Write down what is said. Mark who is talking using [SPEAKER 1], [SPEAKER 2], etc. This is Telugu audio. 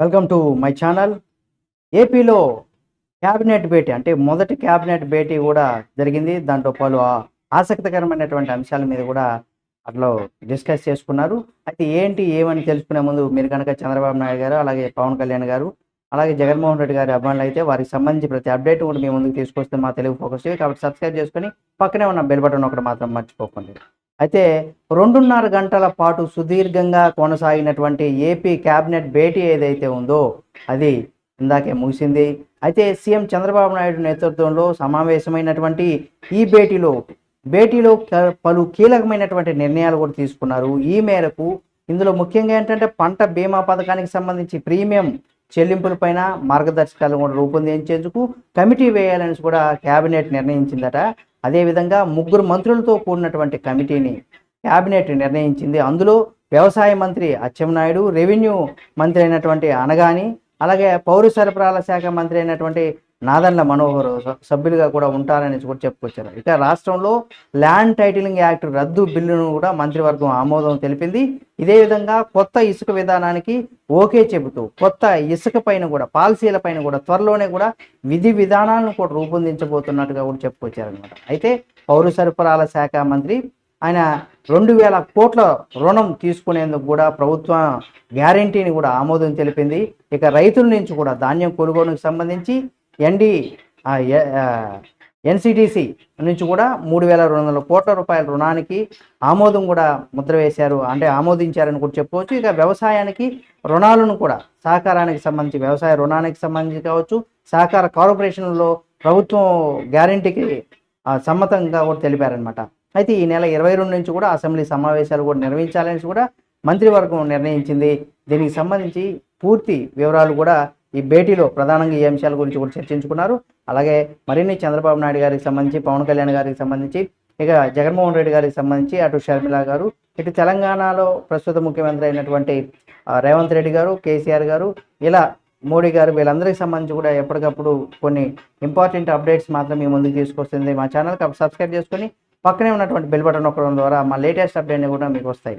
[SPEAKER 1] వెల్కమ్ టు మై ఛానల్ ఏపీలో క్యాబినెట్ భేటీ అంటే మొదటి క్యాబినెట్ భేటీ కూడా జరిగింది. దాంట్లో పలు ఆసక్తికరమైనటువంటి అంశాల మీద కూడా అట్లా డిస్కస్ చేసుకున్నారు. అయితే ఏంటి ఏమని తెలుసుకునే ముందు మీరు కనుక చంద్రబాబు నాయుడు గారు అలాగే పవన్ కళ్యాణ్ గారు అలాగే జగన్మోహన్ రెడ్డి గారి అభిమానులు అయితే వారికి సంబంధించి ప్రతి అప్డేట్ కూడా మీ ముందుకు తీసుకొస్తే మా తెలుగు ఫోకస్ కాబట్టి సబ్స్క్రైబ్ చేసుకొని పక్కనే ఉన్న బెల్ బటన్ ఒకటి మాత్రం మర్చిపోకండి. అయితే రెండున్నర గంటల పాటు సుదీర్ఘంగా కొనసాగినటువంటి ఏపీ క్యాబినెట్ భేటీ ఏదైతే ఉందో అది ఇందాకే ముగిసింది. అయితే సీఎం చంద్రబాబు నాయుడు నేతృత్వంలో సమావేశమైనటువంటి ఈ భేటీలో భేటీలో పలు కీలకమైనటువంటి నిర్ణయాలు కూడా తీసుకున్నారు. ఈ మేరకు ఇందులో ముఖ్యంగా ఏంటంటే పంట బీమా పథకానికి సంబంధించి ప్రీమియం చెల్లింపులపైన మార్గదర్శకాలు కూడా రూపొందించేందుకు కమిటీ వేయాలని కూడా కేబినెట్ నిర్ణయించిందట. అదేవిధంగా ముగ్గురు మంత్రులతో కూడినటువంటి కమిటీని కేబినెట్ నిర్ణయించింది. అందులో వ్యవసాయ మంత్రి అచ్చెన్నాయుడు రెవెన్యూ మంత్రి అయినటువంటి అనగాని అలాగే పౌర సరఫరాల శాఖ మంత్రి అయినటువంటి నాదన్ల మనోహర్ సభ్యులుగా కూడా ఉంటారని కూడా చెప్పుకొచ్చారు. ఇక రాష్ట్రంలో ల్యాండ్ టైటిలింగ్ యాక్ట్ రద్దు బిల్లును కూడా మంత్రివర్గం ఆమోదం తెలిపింది. ఇదే విధంగా కొత్త ఇసుక విధానానికి ఓకే చెబుతూ కొత్త ఇసుక పైన కూడా పాలసీల పైన కూడా త్వరలోనే కూడా విధి విధానాలను కూడా రూపొందించబోతున్నట్టుగా కూడా చెప్పుకొచ్చారనమాట అయితే పౌర సరఫరాల శాఖ మంత్రి ఆయన రెండు వేల కోట్ల రుణం తీసుకునేందుకు కూడా ప్రభుత్వం గ్యారంటీని కూడా ఆమోదం తెలిపింది. ఇక రైతుల నుంచి కూడా ధాన్యం కొనుగోలుకు సంబంధించి ఎన్డి ఎన్సిటిసి నుంచి కూడా మూడు వేల రెండు వందల కోట్ల రూపాయల రుణానికి ఆమోదం కూడా ముద్ర వేశారు. అంటే ఆమోదించారని కూడా చెప్పవచ్చు ఇక వ్యవసాయానికి రుణాలను కూడా సహకారానికి సంబంధించి వ్యవసాయ రుణానికి సంబంధించి కావచ్చు సహకార కార్పొరేషన్లో ప్రభుత్వం గ్యారంటీకి సమ్మతంగా కూడా తెలిపారనమాట అయితే ఈ నెల ఇరవై రెండు నుంచి కూడా అసెంబ్లీ సమావేశాలు కూడా నిర్వహించాలని కూడా మంత్రివర్గం నిర్ణయించింది. దీనికి సంబంధించి పూర్తి వివరాలు కూడా ఈ భేటీలో ప్రధానంగా ఈ అంశాల గురించి కూడా చర్చించుకున్నారు. అలాగే మరిన్ని చంద్రబాబు నాయుడు గారికి సంబంధించి పవన్ కళ్యాణ్ గారికి సంబంధించి ఇక జగన్మోహన్ రెడ్డి గారికి సంబంధించి అటు షర్మిల గారు ఇటు తెలంగాణలో ప్రస్తుత ముఖ్యమంత్రి అయినటువంటి రేవంత్ రెడ్డి గారు కేసీఆర్ గారు ఇలా మోడీ గారు వీళ్ళందరికీ సంబంధించి కూడా ఎప్పటికప్పుడు కొన్ని ఇంపార్టెంట్ అప్డేట్స్ మాత్రం మీ ముందుకు తీసుకొస్తుంది మా ఛానల్ సబ్స్క్రైబ్ చేసుకొని పక్కనే ఉన్నటువంటి బెల్ బటన్ నొక్కడం ద్వారా మా లేటెస్ట్ అప్డేట్ కూడా మీకు వస్తాయి.